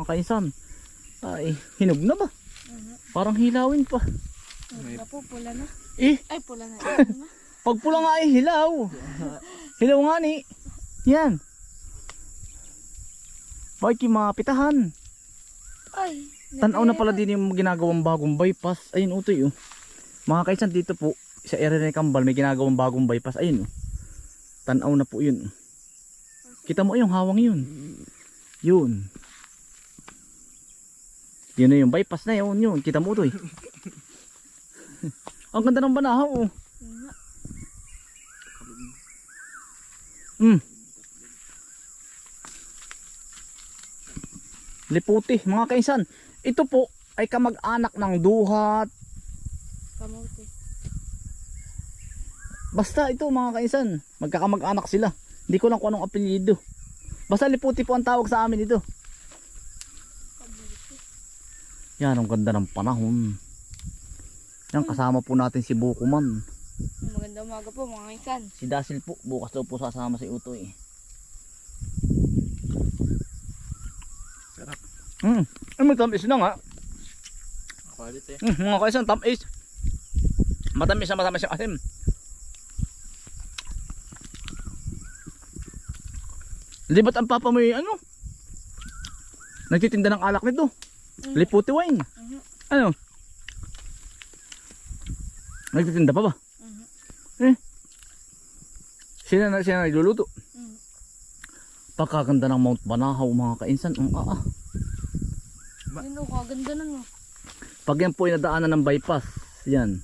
Mga kaisan. Ay, hinog na ba? Parang hilawin pa. Wala po, pula na. Eh, Ay, pula na. Na? pag pula nga ay hilaw. hilaw nga ni. Yan. Bakit yung mga pitahan? Ay. Tanaw na pala din yung ginagawang bagong bypass. Ayun, utoy oh. Mga kaisan dito po, sa area ni Kambal, may ginagawang bagong bypass. Ayun oh. Tanaw na po yun. Kita mo yung hawang yun. Yun. Yun na yung bypass na yun. Yun. Kita mo utoy. Ang ganda ng banahaw oh. Hmm. Liputi, mga kaisan. Ito po ay kamag-anak ng duhat. Kamuti. Basta ito mga kaisan, magkakamag-anak sila. Hindi ko lang kung anong apelyido. Basta liputi po ang tawag sa amin ito. Kamuti. Yan, ang ganda ng panahon. Yan, kasama po natin si Bukuman. Maganda umaga po mga kaisan. Si Dasil po, bukas daw po sasama si Utoy. Sarap. Hmm, ay may tamis na nga. Quality. Hmm, mga kaisan, tamis. Matamis na matamis yung asim. Di ba't ang papa mo ano? Nagtitinda ng alak nito. Mhm. Liputi wine. Mhm. Ano? Nagtitinda pa ba? Mhm. Sila na sila nagluluto. Mhm. Pagkaganda ng Mount Banahaw mga kainsan. Ang ah, ah. Yun o, kaganda nun o. Pag yan po ay nadaanan ng bypass, yan.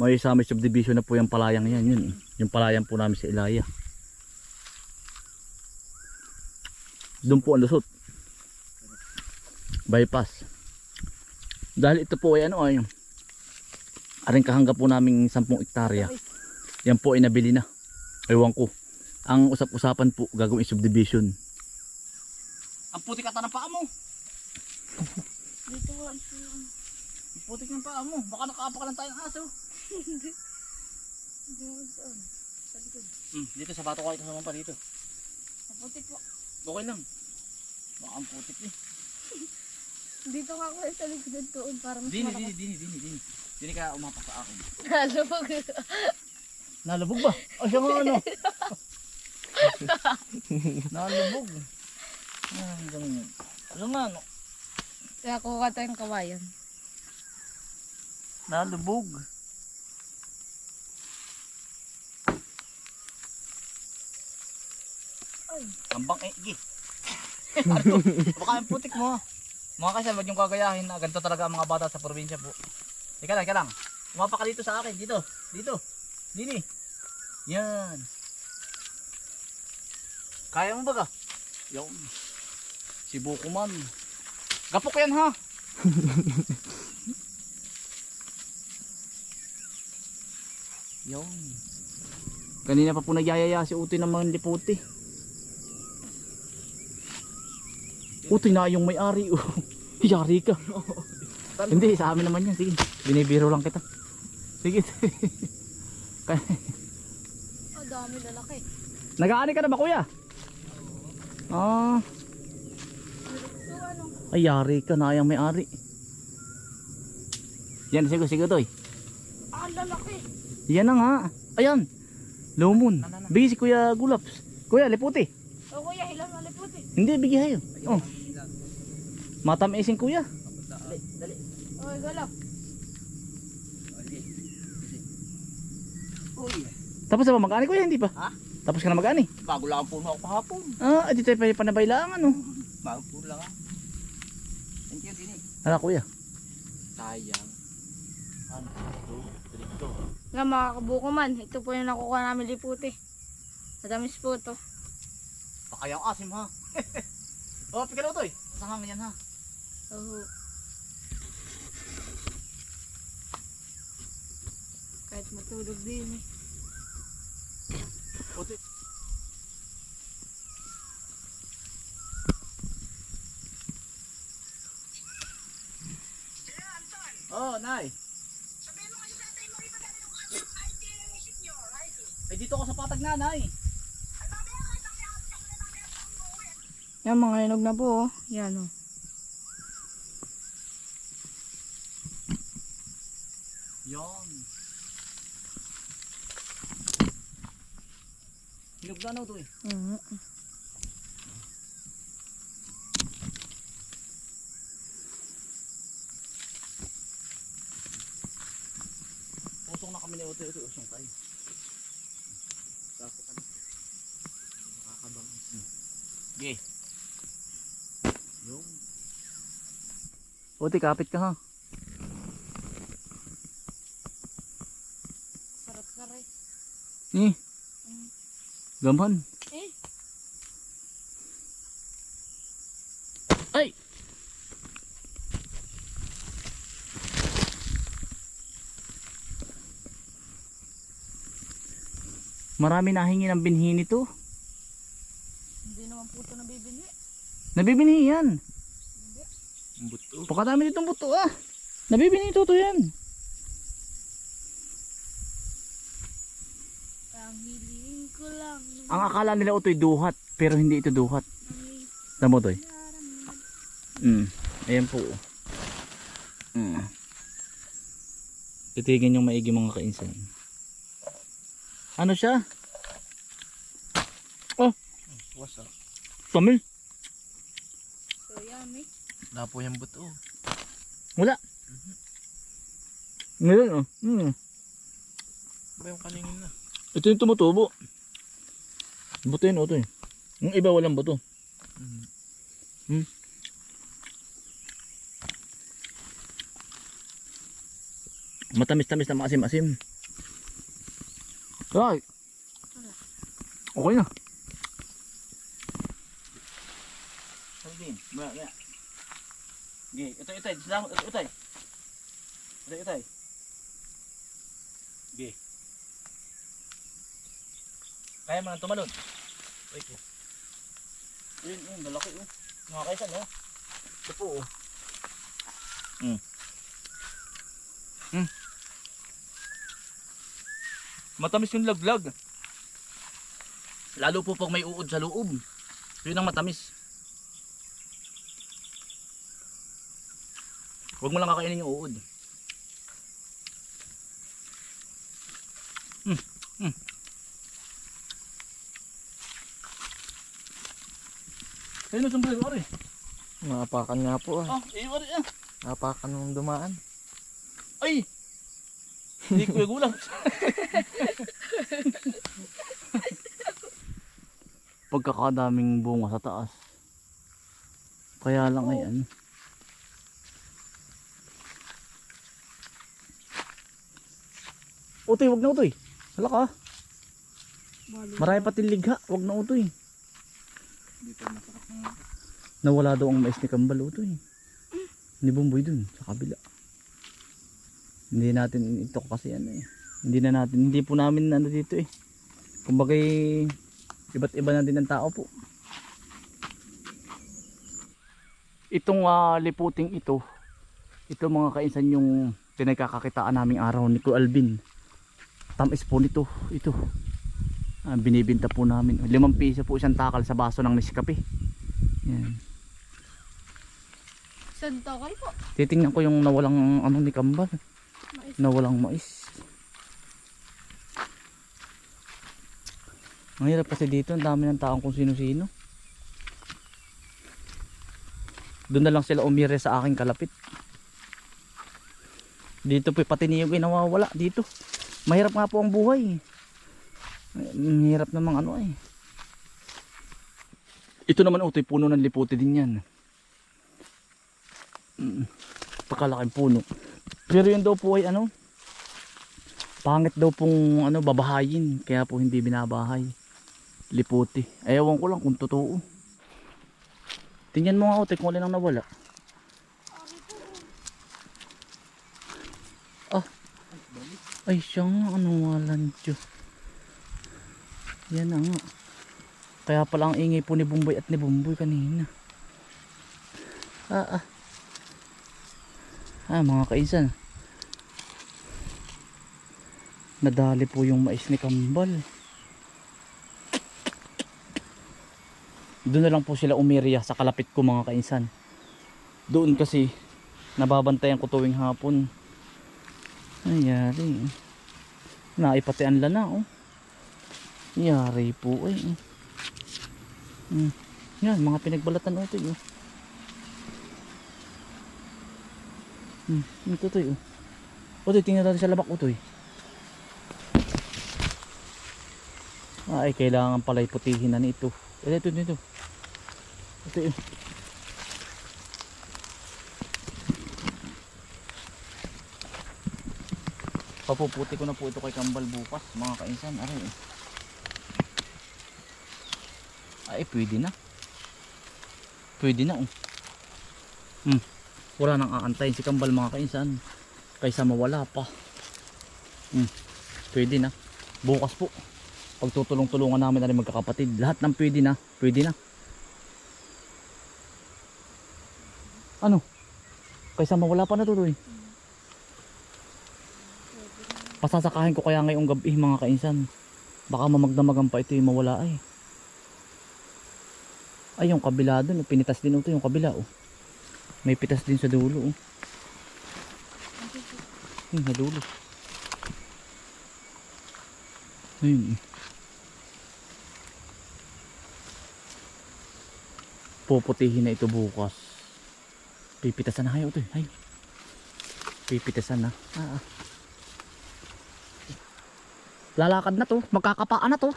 May sa amin subdivision na po yung palayang yan. Yun, eh. yung palayang po namin sa Ilaya. Doon po ang lusot. Bypass. Dahil ito po ay ano ay aring kahangga po naming 10 ektarya. Yan po ay nabili na. Ewan ko. Ang usap-usapan po gagawin subdivision. Ang putik ata ng paa mo. Dito lang. Ang putik ng paa mo. Baka nakaapakan lang tayong aso. Hindi. Sa likod. Hmm, dito sa bato ko ito sa pa dito. Kaputi po. Okay lang. Baka ang putik eh. Dito nga ako sa likod doon para mas Dini, dini, dini, dini, dini. Dini ka umapak sa akin. Nalubog. Nalubog ba? O siya nga ano? Nalubog. Ah, hanggang... Ano nga ano? Kaya kuha tayong kawayan. Nalubog. Ay. Ambang eh, gi. ano? Baka yung putik mo. Mga kasal, wag yung kagayahin na ganito talaga ang mga bata sa probinsya po. Ika lang, ika lang. Umapa ka dito sa akin, dito. Dito. Dini. Yan. Kaya mo ba ka? Yung. Si Bukuman. Gapok yan ha. Yung. Kanina pa po nagyayaya si Utoy ng mga liputi. Utoy na yung may-ari. Oh. Yari ka. Hindi, sa amin naman yan. Sige, binibiro lang kita. Sige. Kaya- Oh, dami lalaki. Nag-aani ka na ba kuya? Ah, So ano? ay yari ka na yung may-ari. Yan, sige, sige Toy. Ah, lalaki. Yan na nga. Ayan. Lumon. Bigay si Kuya Gulaps. Kuya, liputi. O kuya, hilang na liputi. Hindi, bigay hayo. Oh. Matamisin kuya. Okay, galaw. Tapos na ba mag-ani kuya? Hindi pa? Ha? Tapos ka na mag-ani? Bago lang ang puno ako kahapon. Ah, edi tayo pa panabailangan oh. Bago puno lang ah. Thank you, Dini. Ala kuya. Sayang. Ano? Two. Nga mga kabuko man, ito po yung nakukuha namin liputi. Matamis po ito. Baka yung asim ha. oh, pikalaw to eh. Sa hangin yan ha. Oo. Kahit matulog din eh. Puti. Oh, Nay. Ay, dito ako sa patag nanay. Yan mga hinog na po oh. Yan oh. Yan. Hinugda na ito eh. Mhm. Pusong na kami ni Otoy. Otoy, usong tayo. Kaso kami. Nakakabang. Hmm. Okay. Yung. Otoy, kapit ka ha. Sarap ka rin. Eh. Gaman. Eh, Ay! Marami nahingi ng binhi nito. hindi naman po ito nabibili. Nabibini yan. Hindi. Buto. Pakadami nitong buto ah. Nabibini ito to yan. Ang hiling ko lang. Ang akala nila ito'y duhat. Pero hindi ito duhat. Tama to naramdaman. Mm. Ayan po. Mm. Titigin yung maigi mga kainsan. Ano siya? Wasa. Tamil. So yummy. Lapo yung buto. Wala. Ngayon oh. Mm. Ba yung kaningin na? Ito yung tumutubo. Buto yun, ito eh. Yung iba walang buto. Mhm. Matamis-tamis na maasim-asim. Ay. Okay na. Sabihin, maya, maya. Okay, ito, ito, ito, ito, ito, ito. Ito, ito. Okay. Kaya mo nang tumalon. Wait. Yun, yun, malaki oh. Mga kaisan, no? Ito po, oh. Hmm. Hmm. Matamis yung laglag. Lalo po pag may uod sa loob. Yun ang matamis. Huwag mo lang kakainin yung uod. Hmm. Hmm. Ayun ang sombrero, ari. Napakan nga po ah. Ah, ayun, ari, ah. Napakan nung dumaan. Ay! Hindi ko gulang. Pagkakadaming bunga sa taas. Kaya lang ay ano. Utoy, wag na utoy. Hala ka. Marami pati ligha. Wag na utoy. Dito masarap ng Nawala daw ang mais ni Kambal utoy. Ni Bumboy dun sa kabila. Hindi natin ito kasi ano eh. Hindi na natin, hindi po namin ano dito eh. Kumbaga iba't iba na din ang tao po. Itong ah, liputing ito, ito mga kainsan yung pinagkakakitaan naming araw ni Ko Alvin. Tamis po nito, ito. Ah, binibinta po namin. Limang piso po isang takal sa baso ng Nescafe. Yan. Saan takal po? Titingnan ko yung nawalang ano ni Kambal. Mais. Nawalang mais. Ang hirap kasi dito, ang dami ng taong kung sino-sino. Doon na lang sila umire sa aking kalapit. Dito po pati niyog ay nawawala dito. Mahirap nga po ang buhay. Mahirap namang ano eh. Ito naman utoy puno ng liputi din yan. Mm, Pakalaking puno. Pero yun daw po ay ano, pangit daw pong ano, babahayin. Kaya po hindi binabahay. Liputi. Ewan ko lang kung totoo. Tingnan mo nga utoy kung alin ang nawala. Ah. Ay siya nga, ano walan Diyos. Yan na nga. Kaya pala ang ingay po ni Bumboy at ni Bumboy kanina. Ah, ah. Ah, mga kaisan. Nadali po yung mais ni Kambal. Doon na lang po sila umirya sa kalapit ko mga kainsan. Doon kasi nababantayan ko tuwing hapon. Ayari. Naipatian la na oh. Yari po ay. eh. Hmm. Yan, mga pinagbalatan o ito oh. Hmm, ito to oh. Otoy, tingnan natin sa labak utoy. Ay, kailangan pala iputihin na nito. Ito, ito, ito. Ito yun. Papuputi ko na po ito kay Kambal bukas, mga kainsan. Aray. eh. Ay, pwede na. Pwede na, oh. Hmm. Wala nang aantayin si Kambal, mga kainsan. Kaysa mawala pa. Hmm. Pwede na. Bukas po. Pagtutulong-tulungan namin na magkakapatid. Lahat ng pwede na. Pwede na. Ano? Kaysa mawala pa na tuloy. Pasasakahin ko kaya ngayong gabi mga kainsan. Baka mamagdamagan pa ito yung mawala ay. Ay yung kabila oh, pinitas din ito yung kabila oh. May pitas din sa dulo oh. Hmm, sa dulo. Ayun. eh. Puputihin na ito bukas. Pipitasan na kayo ito. eh. Ay. Pipitasan na. Ah, ah. Lalakad na to. Magkakapaan na to.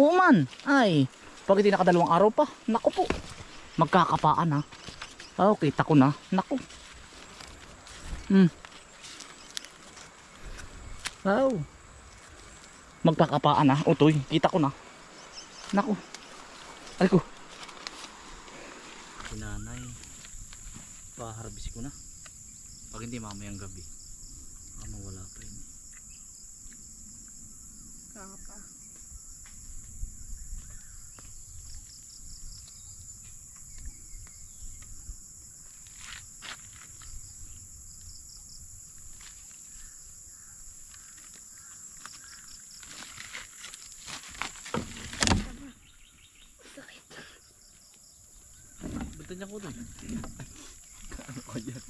Oo man. Ay. Pag hindi nakadalawang araw pa. Naku po. Magkakapaan na. Oh, kita ko na. Naku. Hmm. Wow. Magkakapaan na. Utoy. Kita ko na. Naku. Ay ko. Sinanay. Paharbis ko na. Pag hindi mamayang gabi. Ah, mawala pa yun. Kaka. Niya ko doon? ano ko yan?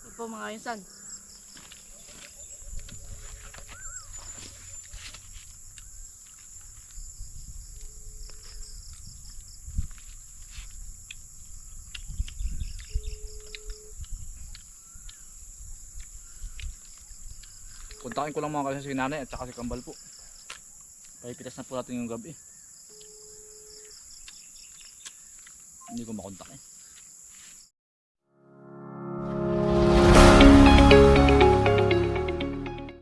Ito po mga insan. Kontakin ko lang mga kasi si nanay at saka si Kambal po. Pahipitas na po natin yung gabi. Hindi ko makontak eh.